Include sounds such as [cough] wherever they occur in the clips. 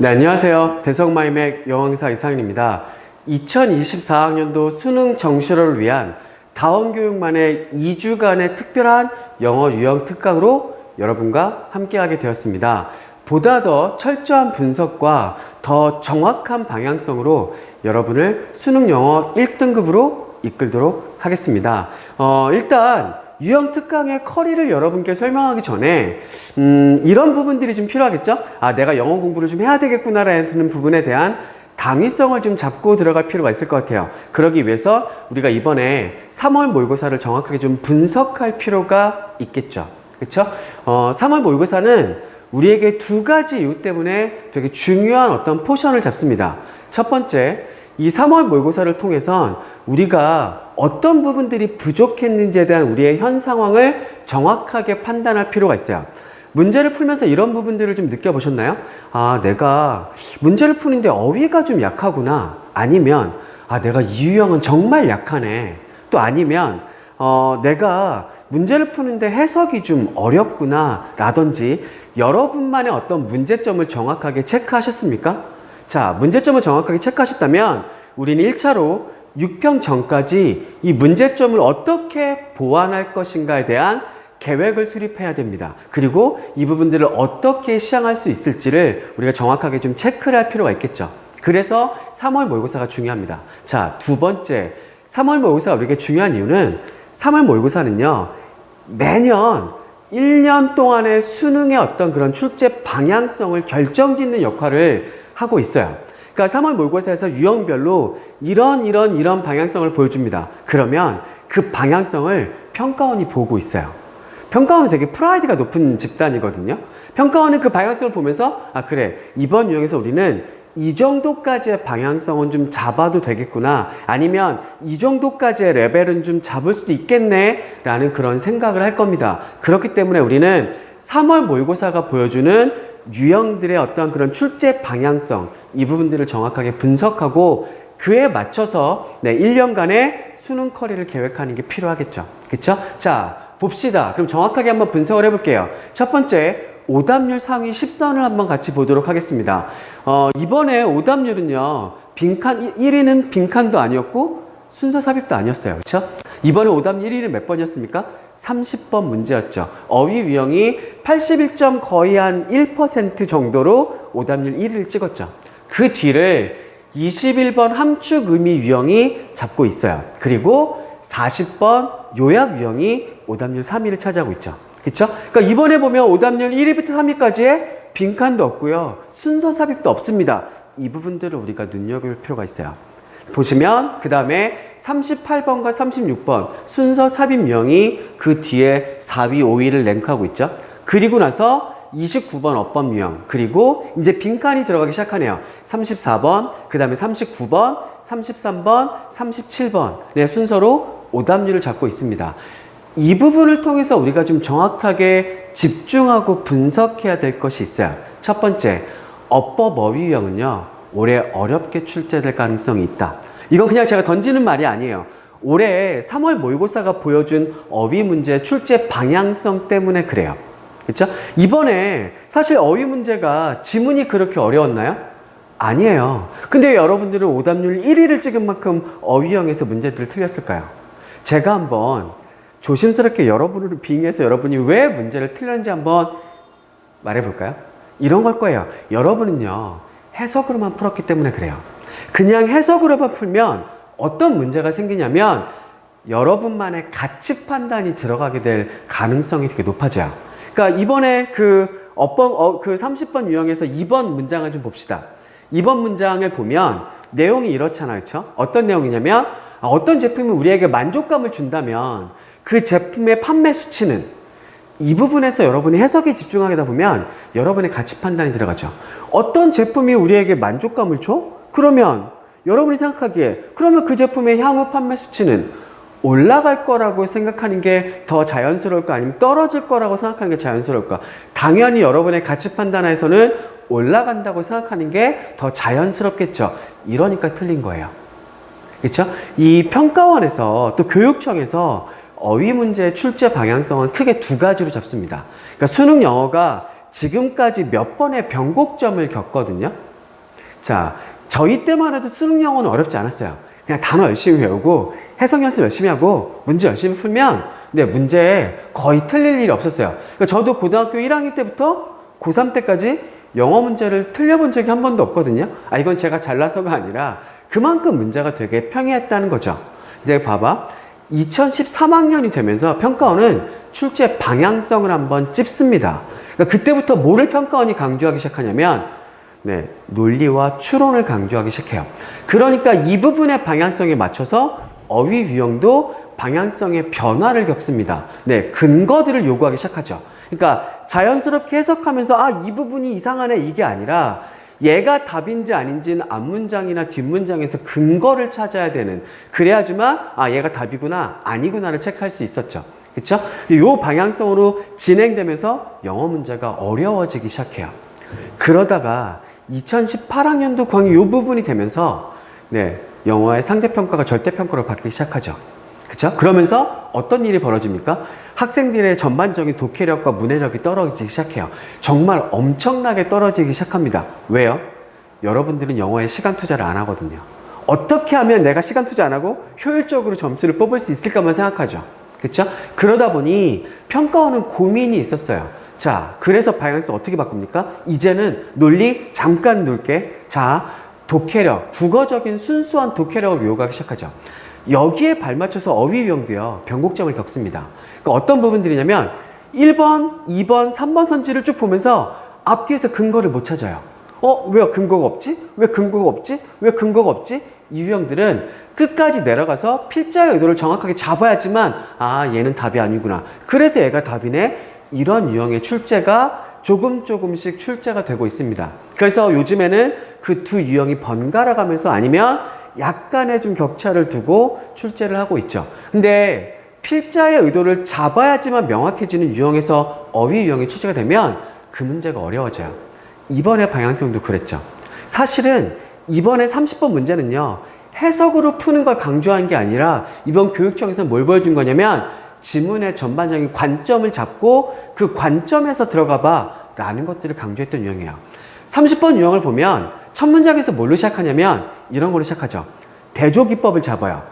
네, 안녕하세요. 대성마이맥 영어강사 이상윤입니다. 2024학년도 수능 정시를 위한 다원교육만의 2주간의 특별한 영어 유형 특강으로 여러분과 함께하게 되었습니다. 보다 더 철저한 분석과 더 정확한 방향성으로 여러분을 수능 영어 1등급으로 이끌도록 하겠습니다. 어, 일단 유형 특강의 커리를 여러분께 설명하기 전에 음, 이런 부분들이 좀 필요하겠죠? 아, 내가 영어 공부를 좀 해야 되겠구나라는 부분에 대한 당위성을 좀 잡고 들어갈 필요가 있을 것 같아요. 그러기 위해서 우리가 이번에 3월 모의고사를 정확하게 좀 분석할 필요가 있겠죠. 그렇죠? 어, 3월 모의고사는 우리에게 두 가지 이유 때문에 되게 중요한 어떤 포션을 잡습니다. 첫 번째, 이 3월 모의고사를 통해선 우리가 어떤 부분들이 부족했는지에 대한 우리의 현 상황을 정확하게 판단할 필요가 있어요. 문제를 풀면서 이런 부분들을 좀 느껴보셨나요? 아, 내가 문제를 푸는데 어휘가 좀 약하구나. 아니면, 아, 내가 이 유형은 정말 약하네. 또 아니면, 어, 내가 문제를 푸는데 해석이 좀 어렵구나. 라든지, 여러분만의 어떤 문제점을 정확하게 체크하셨습니까? 자, 문제점을 정확하게 체크하셨다면, 우리는 1차로 6평 전까지 이 문제점을 어떻게 보완할 것인가에 대한 계획을 수립해야 됩니다. 그리고 이 부분들을 어떻게 시행할 수 있을지를 우리가 정확하게 좀 체크를 할 필요가 있겠죠. 그래서 3월 모의고사가 중요합니다. 자, 두 번째. 3월 모의고사가 우리에게 중요한 이유는 3월 모의고사는요, 매년 1년 동안의 수능의 어떤 그런 출제 방향성을 결정 짓는 역할을 하고 있어요. 그러니까 3월 모의고사에서 유형별로 이런 이런 이런 방향성을 보여줍니다. 그러면 그 방향성을 평가원이 보고 있어요. 평가원은 되게 프라이드가 높은 집단이거든요. 평가원은 그 방향성을 보면서 아 그래 이번 유형에서 우리는 이 정도까지의 방향성은 좀 잡아도 되겠구나 아니면 이 정도까지의 레벨은 좀 잡을 수도 있겠네 라는 그런 생각을 할 겁니다. 그렇기 때문에 우리는 3월 모의고사가 보여주는 유형들의 어떤 그런 출제 방향성 이 부분들을 정확하게 분석하고 그에 맞춰서 네, 1년간의 수능 커리를 계획하는 게 필요하겠죠. 그쵸? 자, 봅시다. 그럼 정확하게 한번 분석을 해볼게요. 첫 번째, 오답률 상위 10선을 한번 같이 보도록 하겠습니다. 어, 이번에 오답률은요, 빈칸, 1위는 빈칸도 아니었고, 순서 삽입도 아니었어요. 그쵸? 이번에 오답률 1위는 몇 번이었습니까? 30번 문제였죠. 어휘 유형이 81점 거의 한 1% 정도로 오답률 1위를 찍었죠. 그 뒤를 21번 함축 의미 유형이 잡고 있어요. 그리고 40번 요약 유형이 오답률 3위를 차지하고 있죠. 그쵸? 그러니까 이번에 보면 오답률 1위부터 3위까지의 빈칸도 없고요. 순서 삽입도 없습니다. 이 부분들을 우리가 눈여겨볼 필요가 있어요. 보시면 그 다음에 38번과 36번 순서 삽입 유형이 그 뒤에 4위, 5위를 랭크하고 있죠. 그리고 나서 29번 업법 유형 그리고 이제 빈칸이 들어가기 시작하네요. 34번, 그 다음에 39번, 33번, 37번 네, 순서로 오답률을 잡고 있습니다. 이 부분을 통해서 우리가 좀 정확하게 집중하고 분석해야 될 것이 있어요. 첫 번째, 어법 어휘 유형은요, 올해 어렵게 출제될 가능성이 있다. 이건 그냥 제가 던지는 말이 아니에요. 올해 3월 모의고사가 보여준 어휘 문제 출제 방향성 때문에 그래요. 그렇죠? 이번에 사실 어휘 문제가 지문이 그렇게 어려웠나요? 아니에요. 근데 여러분들은 오답률 1위를 찍은 만큼 어휘형에서 문제들을 틀렸을까요? 제가 한번 조심스럽게 여러분을 빙해서 여러분이 왜 문제를 틀렸는지 한번 말해볼까요? 이런 걸 거예요. 여러분은요, 해석으로만 풀었기 때문에 그래요. 그냥 해석으로만 풀면 어떤 문제가 생기냐면 여러분만의 가치 판단이 들어가게 될 가능성이 되게 높아져요. 그러니까 이번에 그 어법, 어, 그 30번 유형에서 2번 문장을 좀 봅시다. 2번 문장을 보면 내용이 이렇잖아요. 그렇죠? 어떤 내용이냐면 아, 어떤 제품이 우리에게 만족감을 준다면 그 제품의 판매 수치는 이 부분에서 여러분이 해석에 집중하다 보면 여러분의 가치 판단이 들어가죠. 어떤 제품이 우리에게 만족감을 줘? 그러면 여러분이 생각하기에 그러면 그 제품의 향후 판매 수치는 올라갈 거라고 생각하는 게 더 자연스러울까 아니면 떨어질 거라고 생각하는 게 자연스러울까? 당연히 여러분의 가치 판단에서는 올라간다고 생각하는 게 더 자연스럽겠죠. 이러니까 틀린 거예요. 그렇죠? 이 평가원에서 또 교육청에서 어휘 문제의 출제 방향성은 크게 두 가지로 잡습니다. 그러니까 수능 영어가 지금까지 몇 번의 변곡점을 겪거든요. 자, 저희 때만 해도 수능 영어는 어렵지 않았어요. 그냥 단어 열심히 외우고 해석 연습 열심히 하고 문제 열심히 풀면 네, 문제에 거의 틀릴 일이 없었어요. 그러니까 저도 고등학교 1학년 때부터 고3 때까지 영어 문제를 틀려본 적이 한 번도 없거든요. 아, 이건 제가 잘나서가 아니라 그만큼 문제가 되게 평이했다는 거죠. 이제 봐봐. 2013학년이 되면서 평가원은 출제 방향성을 한번 찝습니다. 그러니까 그때부터 뭐를 평가원이 강조하기 시작하냐면 네, 논리와 추론을 강조하기 시작해요. 그러니까 이 부분의 방향성에 맞춰서 어휘 유형도 방향성의 변화를 겪습니다. 네, 근거들을 요구하기 시작하죠. 그러니까 자연스럽게 해석하면서 아, 이 부분이 이상하네 이게 아니라 얘가 답인지 아닌지는 앞문장이나 뒷문장에서 근거를 찾아야 되는 그래야지만 아 얘가 답이구나 아니구나를 체크할 수 있었죠. 그렇죠? 이 방향성으로 진행되면서 영어 문제가 어려워지기 시작해요. 그러다가 2018학년도 광희 이 부분이 되면서 네, 영어의 상대평가가 절대평가로 바뀌기 시작하죠. 그렇죠? 그러면서 어떤 일이 벌어집니까? 학생들의 전반적인 독해력과 문해력이 떨어지기 시작해요. 정말 엄청나게 떨어지기 시작합니다. 왜요? 여러분들은 영어에 시간 투자를 안 하거든요. 어떻게 하면 내가 시간 투자 안 하고 효율적으로 점수를 뽑을 수 있을까만 생각하죠. 그렇죠? 그러다 보니 평가원은 고민이 있었어요. 자, 그래서 방향성 어떻게 바꿉니까? 이제는 논리 잠깐 놓을게. 자, 독해력, 국어적인 순수한 독해력을 요구하기 시작하죠. 여기에 발맞춰서 어휘 유형도요, 변곡점을 겪습니다. 그러니까 어떤 부분들이냐면 1번, 2번, 3번 선지를 쭉 보면서 앞뒤에서 근거를 못 찾아요. 어, 왜 근거가 없지? 왜 근거가 없지? 왜 근거가 없지? 이 유형들은 끝까지 내려가서 필자의 의도를 정확하게 잡아야지만 아, 얘는 답이 아니구나. 그래서 얘가 답이네. 이런 유형의 출제가 조금 조금씩 출제가 되고 있습니다. 그래서 요즘에는 그 두 유형이 번갈아 가면서 아니면 약간의 좀 격차를 두고 출제를 하고 있죠. 근데 필자의 의도를 잡아야지만 명확해지는 유형에서 어휘 유형이 출제가 되면 그 문제가 어려워져요. 이번에 방향성도 그랬죠. 사실은 이번에 30번 문제는요, 해석으로 푸는 걸 강조한 게 아니라 이번 교육청에서 뭘 보여준 거냐면 지문의 전반적인 관점을 잡고 그 관점에서 들어가 봐 라는 것들을 강조했던 유형이에요. 30번 유형을 보면 첫 문장에서 뭘로 시작하냐면 이런 걸로 시작하죠. 대조기법을 잡아요.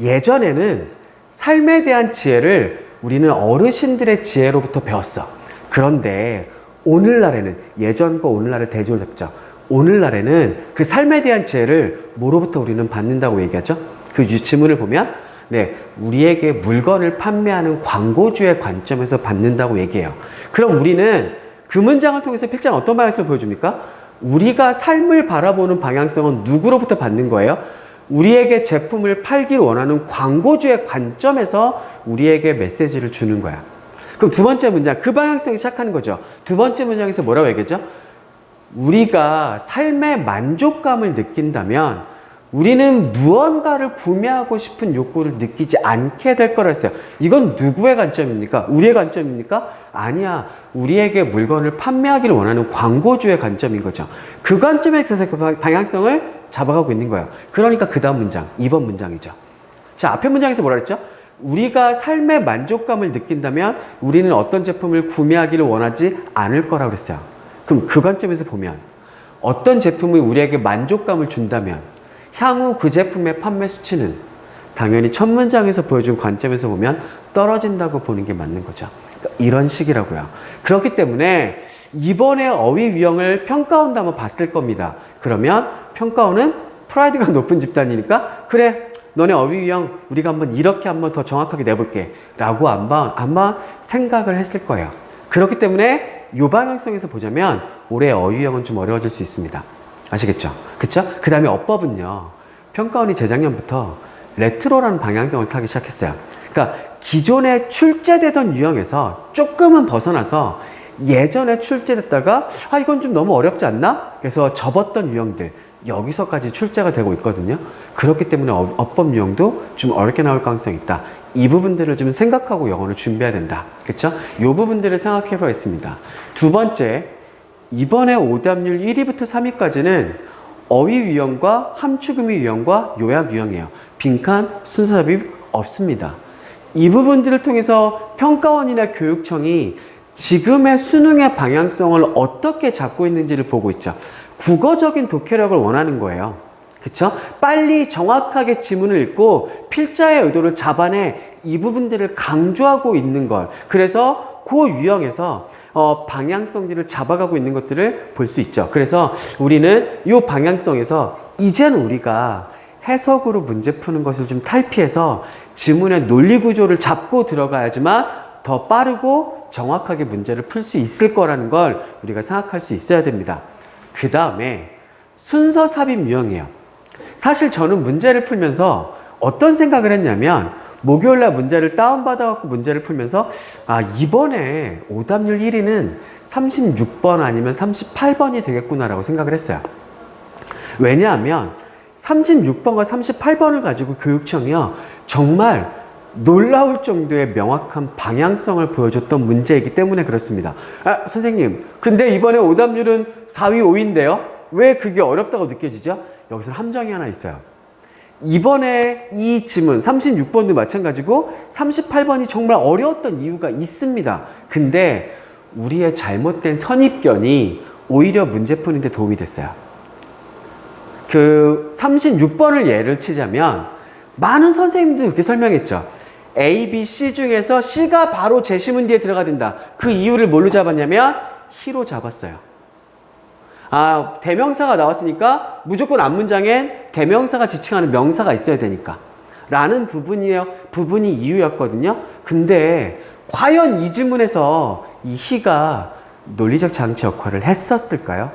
예전에는 삶에 대한 지혜를 우리는 어르신들의 지혜로부터 배웠어. 그런데 오늘날에는 예전과 오늘날의 대조를 잡죠. 오늘날에는 그 삶에 대한 지혜를 뭐로부터 우리는 받는다고 얘기하죠? 그 유- 지문을 보면 네, 우리에게 물건을 판매하는 광고주의 관점에서 받는다고 얘기해요. 그럼 우리는 그 문장을 통해서 필자는 어떤 방향성을 보여줍니까? 우리가 삶을 바라보는 방향성은 누구로부터 받는 거예요? 우리에게 제품을 팔기를 원하는 광고주의 관점에서 우리에게 메시지를 주는 거야. 그럼 두 번째 문장, 그 방향성이 시작하는 거죠. 두 번째 문장에서 뭐라고 얘기했죠? 우리가 삶의 만족감을 느낀다면 우리는 무언가를 구매하고 싶은 욕구를 느끼지 않게 될 거라 했어요. 이건 누구의 관점입니까? 우리의 관점입니까? 아니야. 우리에게 물건을 판매하기를 원하는 광고주의 관점인 거죠. 그 관점에 있어서 그 방- 방향성을 잡아가고 있는 거예요. 그러니까 그 다음 문장, 2번 문장이죠. 자, 앞에 문장에서 뭐라 그랬죠? 우리가 삶의 만족감을 느낀다면 우리는 어떤 제품을 구매하기를 원하지 않을 거라고 그랬어요. 그럼 그 관점에서 보면 어떤 제품이 우리에게 만족감을 준다면 향후 그 제품의 판매 수치는 당연히 첫 문장에서 보여준 관점에서 보면 떨어진다고 보는 게 맞는 거죠. 그러니까 이런 식이라고요. 그렇기 때문에 이번에 어휘 유형을 평가원도 한번 봤을 겁니다. 그러면 평가원은 프라이드가 [laughs] 높은 집단이니까 그래 너네 어휘 유형 우리가 한번 이렇게 한번 더 정확하게 내볼게 라고 아마, 아마 생각을 했을 거예요. 그렇기 때문에 요 방향성에서 보자면 올해 어휘 유형은 좀 어려워질 수 있습니다. 아시겠죠? 그쵸? 그 다음에 어법은요. 평가원이 재작년부터 레트로라는 방향성을 타기 시작했어요. 그러니까 기존에 출제되던 유형에서 조금은 벗어나서 예전에 출제됐다가 아 이건 좀 너무 어렵지 않나? 그래서 접었던 유형들 여기서까지 출제가 되고 있거든요. 그렇기 때문에 어- 어법 유형도 좀 어렵게 나올 가능성이 있다. 이 부분들을 좀 생각하고 영어를 준비해야 된다. 그렇죠? 이 부분들을 생각해 보겠습니다. 두 번째, 이번에 오답률 1위부터 3위까지는 어휘 유형과 함축음이 유형과 요약 유형이에요. 빈칸, 순서 삽입 없습니다. 이 부분들을 통해서 평가원이나 교육청이 지금의 수능의 방향성을 어떻게 잡고 있는지를 보고 있죠. 국어적인 독해력을 원하는 거예요. 그쵸? 빨리 정확하게 지문을 읽고 필자의 의도를 잡아내 이 부분들을 강조하고 있는 걸. 그래서 그 유형에서 어, 방향성들을 잡아가고 있는 것들을 볼 수 있죠. 그래서 우리는 이 방향성에서 이제는 우리가 해석으로 문제 푸는 것을 좀 탈피해서 지문의 논리 구조를 잡고 들어가야지만 더 빠르고 정확하게 문제를 풀 수 있을 거라는 걸 우리가 생각할 수 있어야 됩니다. 그 다음에 순서 삽입 유형이에요. 사실 저는 문제를 풀면서 어떤 생각을 했냐면 목요일 날 문제를 다운받아 갖고 문제를 풀면서 아 이번에 오답률 1위는 36번 아니면 38번이 되겠구나라고 생각을 했어요. 왜냐하면 36번과 38번을 가지고 교육청이요 정말 놀라울 정도의 명확한 방향성을 보여줬던 문제이기 때문에 그렇습니다. 아, 선생님, 근데 이번에 오답률은 4위, 5위인데요? 왜 그게 어렵다고 느껴지죠? 여기서 함정이 하나 있어요. 이번에 이 지문 36번도 마찬가지고 38번이 정말 어려웠던 이유가 있습니다. 근데 우리의 잘못된 선입견이 오히려 문제 푸는데 도움이 됐어요. 그 36번을 예를 치자면 많은 선생님도 이렇게 설명했죠. A, B, C 중에서 C가 바로 제시문 뒤에 들어가 된다. 그 이유를 뭘로 잡았냐면 He로 잡았어요. 아, 대명사가 나왔으니까 무조건 앞문장엔 대명사가 지칭하는 명사가 있어야 되니까. 라는 부분이에요. 부분이 이유였거든요. 근데 과연 이 지문에서 이 희가 논리적 장치 역할을 했었을까요?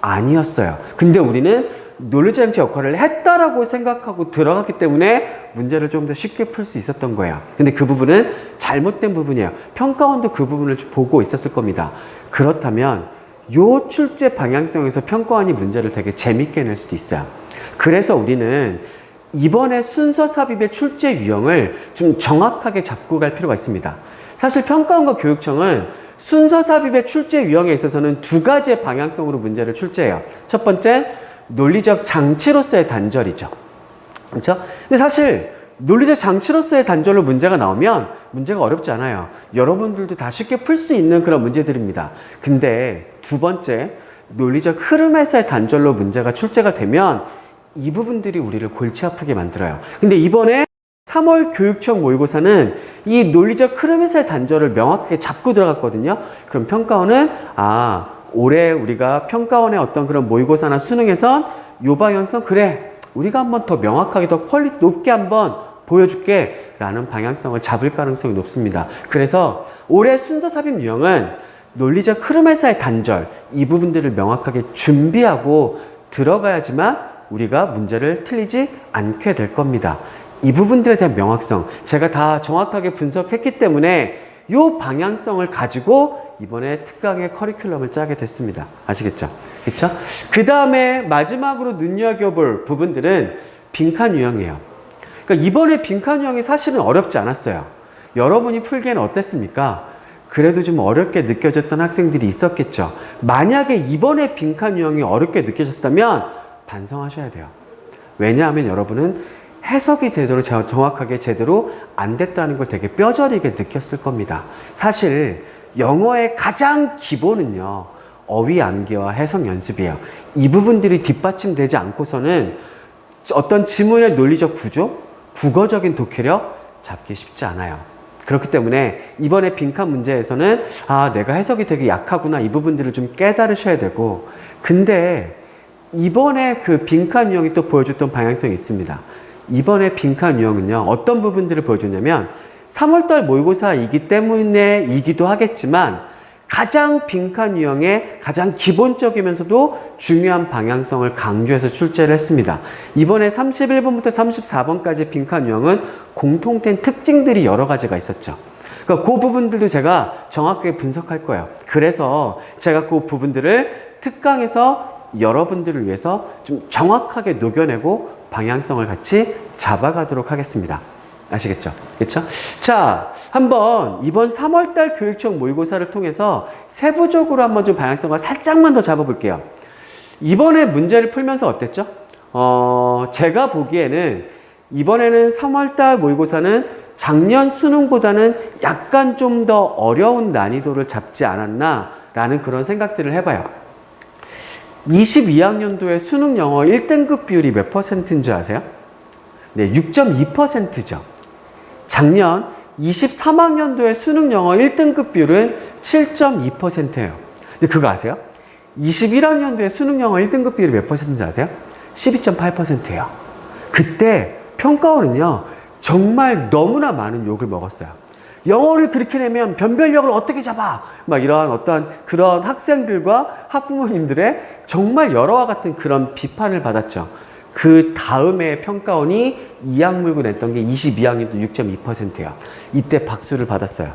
아니었어요. 근데 우리는 논리적 장치 역할을 했다라고 생각하고 들어갔기 때문에 문제를 좀 더 쉽게 풀 수 있었던 거예요. 근데 그 부분은 잘못된 부분이에요. 평가원도 그 부분을 보고 있었을 겁니다. 그렇다면 요 출제 방향성에서 평가원이 문제를 되게 재밌게 낼 수도 있어요. 그래서 우리는 이번에 순서 삽입의 출제 유형을 좀 정확하게 잡고 갈 필요가 있습니다. 사실 평가원과 교육청은 순서 삽입의 출제 유형에 있어서는 두 가지의 방향성으로 문제를 출제해요. 첫 번째, 논리적 장치로서의 단절이죠. 그렇죠? 근데 사실 논리적 장치로서의 단절로 문제가 나오면 문제가 어렵지 않아요. 여러분들도 다 쉽게 풀 수 있는 그런 문제들입니다. 근데 두 번째, 논리적 흐름에서의 단절로 문제가 출제가 되면 이 부분들이 우리를 골치 아프게 만들어요. 근데 이번에 3월 교육청 모의고사는 이 논리적 흐름에서의 단절을 명확하게 잡고 들어갔거든요. 그럼 평가원은 아 올해 우리가 평가원의 어떤 그런 모의고사나 수능에선 요 방향성 그래 우리가 한번 더 명확하게 더 퀄리티 높게 한번 보여줄게 라는 방향성을 잡을 가능성이 높습니다. 그래서 올해 순서 삽입 유형은 논리적 흐름에서의 단절 이 부분들을 명확하게 준비하고 들어가야지만 우리가 문제를 틀리지 않게 될 겁니다. 이 부분들에 대한 명확성 제가 다 정확하게 분석했기 때문에 이 방향성을 가지고 이번에 특강의 커리큘럼을 짜게 됐습니다. 아시겠죠? 그렇죠? 그 다음에 마지막으로 눈여겨볼 부분들은 빈칸 유형이에요. 그러니까 이번에 빈칸 유형이 사실은 어렵지 않았어요. 여러분이 풀기에는 어땠습니까? 그래도 좀 어렵게 느껴졌던 학생들이 있었겠죠. 만약에 이번에 빈칸 유형이 어렵게 느껴졌다면 반성하셔야 돼요. 왜냐하면 여러분은 해석이 제대로 정확하게 제대로 안 됐다는 걸 되게 뼈저리게 느꼈을 겁니다. 사실 영어의 가장 기본은요. 어휘 암기와 해석 연습이에요. 이 부분들이 뒷받침되지 않고서는 어떤 지문의 논리적 구조, 국어적인 독해력 잡기 쉽지 않아요. 그렇기 때문에 이번에 빈칸 문제에서는 아, 내가 해석이 되게 약하구나 이 부분들을 좀 깨달으셔야 되고 근데 이번에 그 빈칸 유형이 또 보여줬던 방향성이 있습니다. 이번에 빈칸 유형은요, 어떤 부분들을 보여주냐면 3월달 모의고사이기 때문에 이기도 하겠지만 가장 빈칸 유형의 가장 기본적이면서도 중요한 방향성을 강조해서 출제를 했습니다. 이번에 31번부터 34번까지 빈칸 유형은 공통된 특징들이 여러 가지가 있었죠. 그러니까 그 부분들도 제가 정확하게 분석할 거예요. 그래서 제가 그 부분들을 특강에서 여러분들을 위해서 좀 정확하게 녹여내고 방향성을 같이 잡아가도록 하겠습니다. 아시겠죠? 그렇죠? 자, 한번 이번 3월달 교육청 모의고사를 통해서 세부적으로 한번 좀 방향성을 살짝만 더 잡아볼게요. 이번에 문제를 풀면서 어땠죠? 어, 제가 보기에는 이번에는 3월달 모의고사는 작년 수능보다는 약간 좀 더 어려운 난이도를 잡지 않았나 라는 그런 생각들을 해봐요. 22학년도에 수능 영어 1등급 비율이 몇 퍼센트인 줄 아세요? 네, 6.2%죠. 작년 23학년도에 수능 영어 1등급 비율은 7.2%예요. 근데 그거 아세요? 21학년도에 수능 영어 1등급 비율이 몇 퍼센트인지 아세요? 12.8%예요. 그때 평가원은요, 정말 너무나 많은 욕을 먹었어요. 영어를 그렇게 내면 변별력을 어떻게 잡아? 막 이런 어떤 그런 학생들과 학부모님들의 정말 여러와 같은 그런 비판을 받았죠. 그 다음에 평가원이 2학 물고 냈던 게 22학년도 6.2%예요. 이때 박수를 받았어요.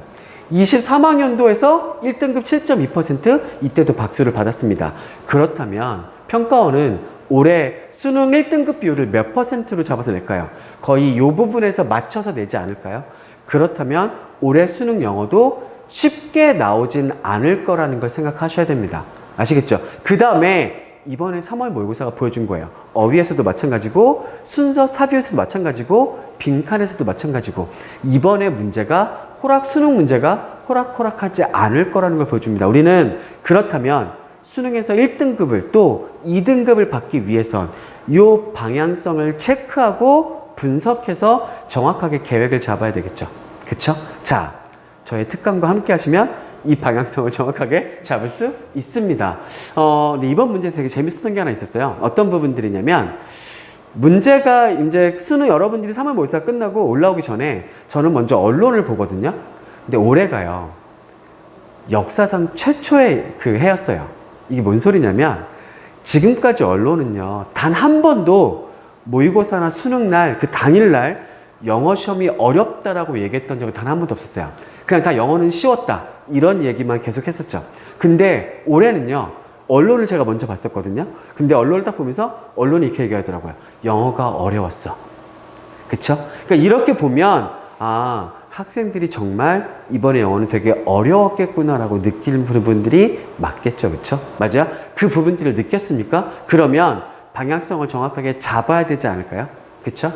23학년도에서 1등급 7.2% 이때도 박수를 받았습니다. 그렇다면 평가원은 올해 수능 1등급 비율을 몇 퍼센트로 잡아서 낼까요? 거의 이 부분에서 맞춰서 내지 않을까요? 그렇다면 올해 수능 영어도 쉽게 나오진 않을 거라는 걸 생각하셔야 됩니다. 아시겠죠? 그 다음에 이번에 3월 모의고사가 보여준 거예요. 어휘에서도 마찬가지고 순서 사비에서도 마찬가지고 빈칸에서도 마찬가지고 이번에 문제가 호락 수능 문제가 호락호락하지 않을 거라는 걸 보여줍니다. 우리는 그렇다면 수능에서 1등급을 또 2등급을 받기 위해선 이 방향성을 체크하고 분석해서 정확하게 계획을 잡아야 되겠죠. 그쵸? 자, 저의 특강과 함께 하시면 이 방향성을 정확하게 잡을 수 있습니다. 어, 근데 이번 문제 되게 재밌었던 게 하나 있었어요. 어떤 부분들이냐면, 문제가 이제 수능 여러분들이 3월 모의사 끝나고 올라오기 전에 저는 먼저 언론을 보거든요. 근데 올해가요. 역사상 최초의 그 해였어요. 이게 뭔 소리냐면 지금까지 언론은요. 단 한 번도 모의고사나 수능 날 그 당일 날 영어 시험이 어렵다라고 얘기했던 적이 단 한 번도 없었어요. 그냥 다 영어는 쉬웠다. 이런 얘기만 계속 했었죠. 근데 올해는요. 언론을 제가 먼저 봤었거든요. 근데 언론을 딱 보면서 언론이 이렇게 얘기하더라고요. 영어가 어려웠어. 그쵸? 그러니까 이렇게 보면, 아, 학생들이 정말 이번에 영어는 되게 어려웠겠구나라고 느끼는 부분들이 맞겠죠. 그쵸? 맞아요? 그 부분들을 느꼈습니까? 그러면 방향성을 정확하게 잡아야 되지 않을까요? 그쵸?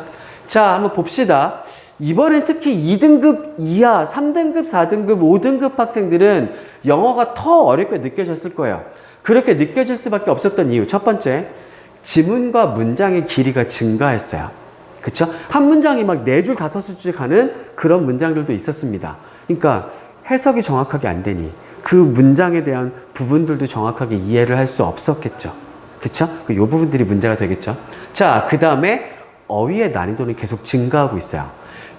자, 한번 봅시다. 이번엔 특히 2등급 이하, 3등급, 4등급, 5등급 학생들은 영어가 더 어렵게 느껴졌을 거예요. 그렇게 느껴질 수밖에 없었던 이유. 첫 번째, 지문과 문장의 길이가 증가했어요. 그쵸? 한 문장이 막 네 줄, 다섯 줄 가는 그런 문장들도 있었습니다. 그러니까 해석이 정확하게 안 되니 그 문장에 대한 부분들도 정확하게 이해를 할 수 없었겠죠. 그쵸? 이 부분들이 문제가 되겠죠. 자, 그 다음에 어휘의 난이도는 계속 증가하고 있어요.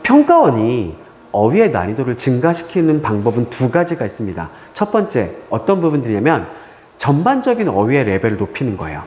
평가원이 어휘의 난이도를 증가시키는 방법은 두 가지가 있습니다. 첫 번째, 어떤 부분들이냐면 전반적인 어휘의 레벨을 높이는 거예요.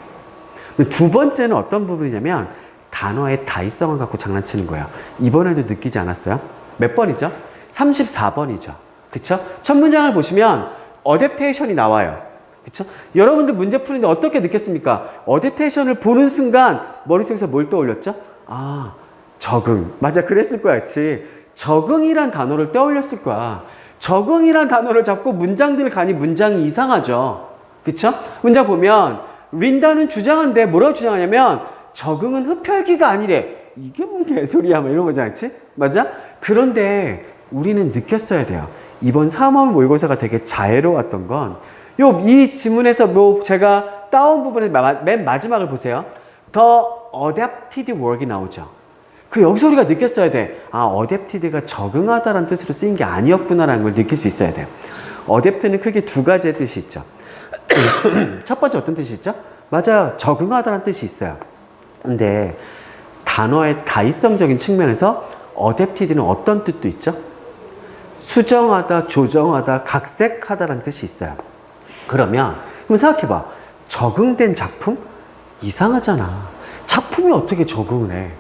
두 번째는 어떤 부분이냐면 단어의 다이성을 갖고 장난치는 거예요. 이번에도 느끼지 않았어요? 몇 번이죠? 34번이죠. 그쵸? 첫 문장을 보시면 어댑테이션이 나와요. 그쵸? 여러분들 문제 푸는데 어떻게 느꼈습니까? 어댑테이션을 보는 순간 머릿속에서 뭘 떠올렸죠? 아, 적응. 맞아, 그랬을 거야, 그치? 적응이란 단어를 떠올렸을 거야. 적응이란 단어를 잡고 문장들을 가니 문장이 이상하죠. 그쵸? 문장 보면, 린다는 주장한데 뭐라고 주장하냐면, 적응은 흡혈귀가 아니래. 이게 뭔 개소리야, 뭐 이런 거잖아, 그치? 맞아? 그런데 우리는 느꼈어야 돼요. 이번 3월 모의고사가 되게 자애로웠던 건, 요, 이 지문에서 뭐 제가 부분에 마- 맨 마지막을 보세요. 더 adapted work이 나오죠. 그 여기서 우리가 느꼈어야 돼. 아, adapted가 적응하다라는 뜻으로 쓰인 게 아니었구나라는 걸 느낄 수 있어야 돼요. adapt는 크게 두 가지의 뜻이 있죠. [coughs] 첫 번째 어떤 뜻이 있죠? 맞아요. 적응하다라는 뜻이 있어요. 근데 단어의 다이성적인 측면에서 adapted는 어떤 뜻도 있죠? 수정하다, 조정하다, 각색하다라는 뜻이 있어요. 그러면 그럼 생각해봐. 적응된 작품? 이상하잖아. 작품이 어떻게 적응을 해?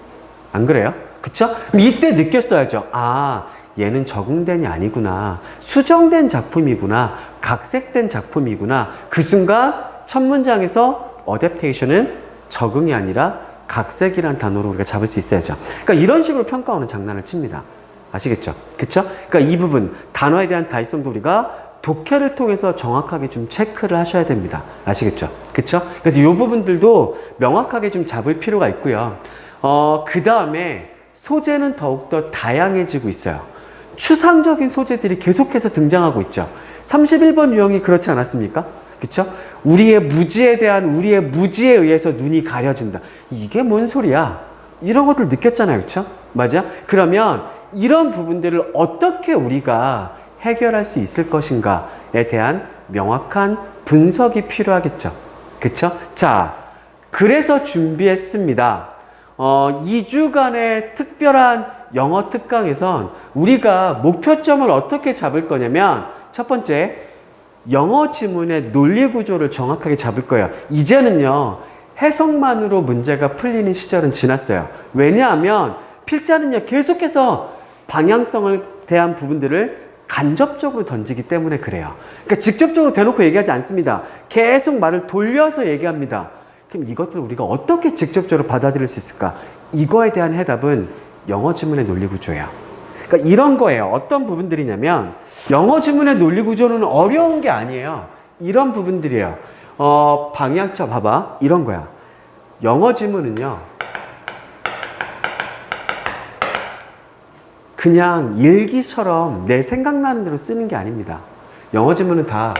안 그래요? 그쵸? 이때 느꼈어야죠. 아, 얘는 적응된이 아니구나. 수정된 작품이구나. 각색된 작품이구나. 그 순간 첫 문장에서 어댑테이션은 적응이 아니라 각색이란 단어로 우리가 잡을 수 있어야죠. 그러니까 이런 식으로 평가원은 장난을 칩니다. 아시겠죠? 그쵸? 그러니까 이 부분, 단어에 대한 다이성도 우리가 독해를 통해서 정확하게 좀 체크를 하셔야 됩니다. 아시겠죠? 그쵸? 그래서 이 부분들도 명확하게 좀 잡을 필요가 있고요. 어, 그 다음에 소재는 더욱더 다양해지고 있어요. 추상적인 소재들이 계속해서 등장하고 있죠. 31번 유형이 그렇지 않았습니까? 그쵸? 우리의 무지에 대한 우리의 무지에 의해서 눈이 가려진다. 이게 뭔 소리야? 이런 것들 느꼈잖아요. 그렇죠? 맞아? 그러면 이런 부분들을 어떻게 우리가 해결할 수 있을 것인가에 대한 명확한 분석이 필요하겠죠. 그렇죠? 자, 그래서 준비했습니다. 어, 2주간의 특별한 영어 특강에선 우리가 목표점을 어떻게 잡을 거냐면 첫 번째, 영어 지문의 논리 구조를 정확하게 잡을 거예요. 이제는요, 해석만으로 문제가 풀리는 시절은 지났어요. 왜냐하면 필자는요, 계속해서 방향성을 대한 부분들을 간접적으로 던지기 때문에 그래요. 그러니까 직접적으로 대놓고 얘기하지 않습니다. 계속 말을 돌려서 얘기합니다. 그럼 이것들을 우리가 어떻게 직접적으로 받아들일 수 있을까? 이거에 대한 해답은 영어 지문의 논리 구조예요. 그러니까 이런 거예요. 어떤 부분들이냐면 영어 지문의 논리 구조는 어려운 게 아니에요. 이런 부분들이에요. 어, 방향차 봐봐. 이런 거야. 영어 지문은요. 그냥 일기처럼 내 생각나는 대로 쓰는 게 아닙니다. 영어 지문은 다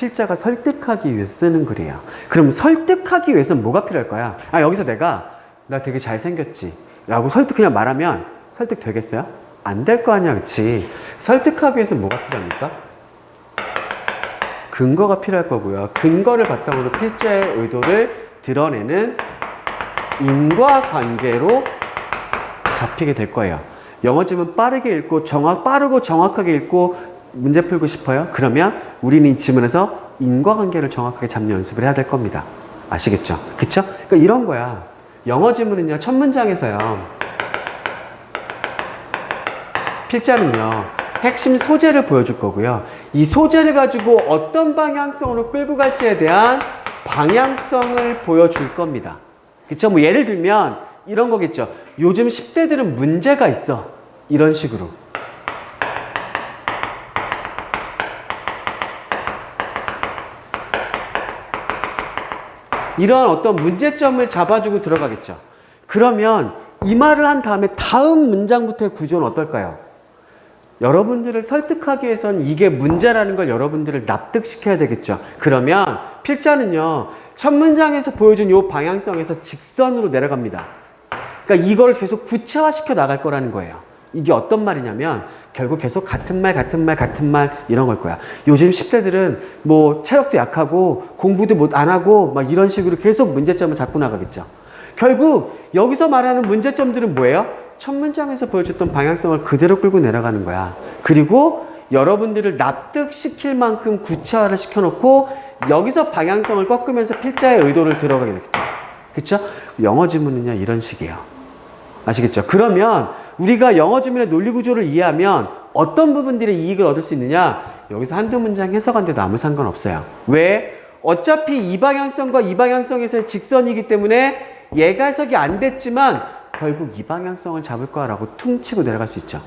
필자가 설득하기 위해서 쓰는 글이에요. 그럼 설득하기 위해서는 뭐가 필요할 거야? 아, 여기서 내가 나 되게 잘생겼지. 라고 설득 그냥 말하면 설득 되겠어요? 안 될 거 아니야, 그치? 설득하기 위해서는 뭐가 필요합니까? 근거가 필요할 거고요. 근거를 바탕으로 필자의 의도를 드러내는 인과관계로 잡히게 될 거예요. 영어 지문 빠르게 읽고 정확 빠르고 정확하게 읽고 문제 풀고 싶어요? 그러면 우리는 이 지문에서 인과관계를 정확하게 잡는 연습을 해야 될 겁니다. 아시겠죠? 그쵸? 그러니까 이런 거야. 영어 지문은요, 첫 문장에서요. 필자는요, 핵심 소재를 보여줄 거고요. 이 소재를 가지고 어떤 방향성으로 끌고 갈지에 대한 방향성을 보여줄 겁니다. 그쵸? 뭐 예를 들면 이런 거겠죠. 요즘 10대들은 문제가 있어. 이런 식으로. 이런 어떤 문제점을 잡아주고 들어가겠죠. 그러면 이 말을 한 다음에 다음 문장부터의 구조는 어떨까요? 여러분들을 설득하기 위해서는 이게 문제라는 걸 여러분들을 납득시켜야 되겠죠. 그러면 필자는요, 첫 문장에서 보여준 이 방향성에서 직선으로 내려갑니다. 그러니까 이걸 계속 구체화시켜 나갈 거라는 거예요. 이게 어떤 말이냐면 결국 계속 같은 말, 같은 말, 같은 말 이런 걸 거야. 요즘 10대들은 뭐 체력도 약하고 공부도 못 안 하고 막 이런 식으로 계속 문제점을 잡고 나가겠죠. 결국 여기서 말하는 문제점들은 뭐예요? 첫 문장에서 보여줬던 방향성을 그대로 끌고 내려가는 거야. 그리고 여러분들을 납득시킬 만큼 구체화를 시켜놓고 여기서 방향성을 꺾으면서 필자의 의도를 들어가게 되겠죠. 그쵸? 영어 지문은요, 이런 식이에요. 아시겠죠? 그러면 우리가 영어 지문의 논리 구조를 이해하면 어떤 부분들의 이익을 얻을 수 있느냐? 여기서 한두 문장 해석한 데도 아무 상관없어요. 왜? 어차피 이 방향성과 이 방향성에서의 직선이기 때문에 얘가 해석이 안 됐지만 결국 이 방향성을 잡을 거라고 퉁치고 내려갈 수 있죠.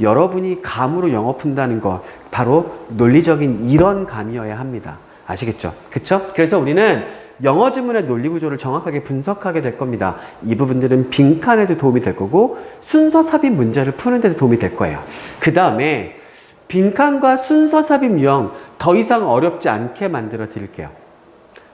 여러분이 감으로 영어 푼다는 것 바로 논리적인 이런 감이어야 합니다. 아시겠죠? 그쵸? 그래서 우리는 영어 지문의 논리 구조를 정확하게 분석하게 될 겁니다. 이 부분들은 빈칸에도 도움이 될 거고 순서 삽입 문제를 푸는 데도 도움이 될 거예요. 그 다음에 빈칸과 순서 삽입 유형 더 이상 어렵지 않게 만들어 드릴게요.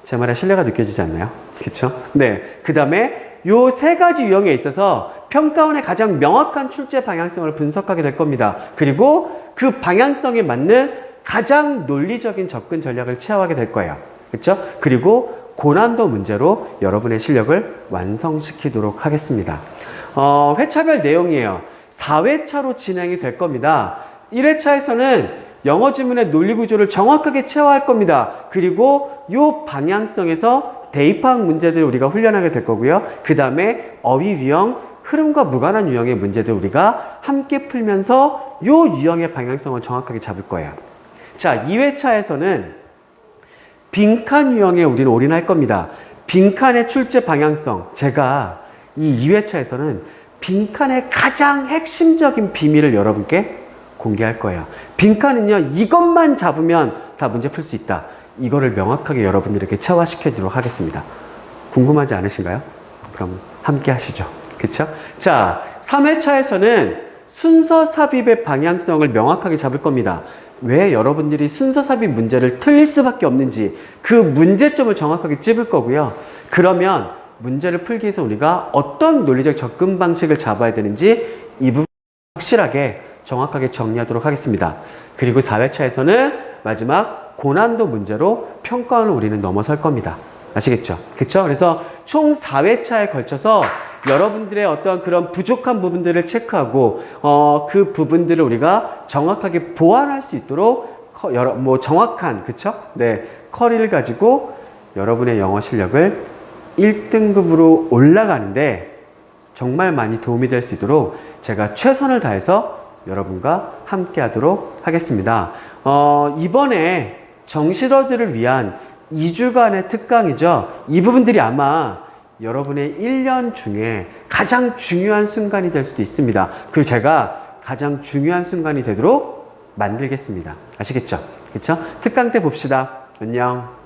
제 말에 신뢰가 느껴지지 않나요? 그렇죠? 네. 그 다음에 요 세 가지 유형에 있어서 평가원의 가장 명확한 출제 방향성을 분석하게 될 겁니다. 그리고 그 방향성에 맞는 가장 논리적인 접근 전략을 체화하게 될 거예요. 그렇죠? 그리고 고난도 문제로 여러분의 실력을 완성시키도록 하겠습니다. 어, 회차별 내용이에요. 4회차로 진행이 될 겁니다. 1회차에서는 영어 지문의 논리 구조를 정확하게 체화할 겁니다. 그리고 요 방향성에서 대입학 문제들을 우리가 훈련하게 될 거고요. 그 다음에 어휘 유형, 흐름과 무관한 유형의 문제들 우리가 함께 풀면서 요 유형의 방향성을 정확하게 잡을 거예요. 자, 2회차에서는 빈칸 유형에 우리는 올인할 겁니다. 빈칸의 출제 방향성. 제가 이 2회차에서는 빈칸의 가장 핵심적인 비밀을 여러분께 공개할 거예요. 빈칸은요, 이것만 잡으면 다 문제 풀 수 있다. 이거를 명확하게 여러분들에게 체화시켜드리도록 하겠습니다. 궁금하지 않으신가요? 그럼 함께 하시죠. 그쵸? 자, 3회차에서는 순서 삽입의 방향성을 명확하게 잡을 겁니다. 왜 여러분들이 순서 삽입 문제를 틀릴 수밖에 없는지 그 문제점을 정확하게 찝을 거고요. 그러면 문제를 풀기 위해서 우리가 어떤 논리적 접근 방식을 잡아야 되는지 이 부분 확실하게 정확하게 정리하도록 하겠습니다. 그리고 4회차에서는 마지막 고난도 문제로 평가원을 우리는 넘어설 겁니다. 아시겠죠? 그쵸? 그래서 총 4회차에 걸쳐서 여러분들의 어떤 그런 부족한 부분들을 체크하고, 어, 그 부분들을 우리가 정확하게 보완할 수 있도록, 커- 여러, 뭐, 정확한, 그쵸? 네, 커리를 가지고 여러분의 영어 실력을 1등급으로 올라가는데 정말 많이 도움이 될 수 있도록 제가 최선을 다해서 여러분과 함께 하도록 하겠습니다. 어, 이번에 정실어들을 위한 2주간의 특강이죠. 이 부분들이 아마 여러분의 1년 중에 가장 중요한 순간이 될 수도 있습니다. 그리고 제가 가장 중요한 순간이 되도록 만들겠습니다. 아시겠죠? 그렇죠? 특강 때 봅시다. 안녕.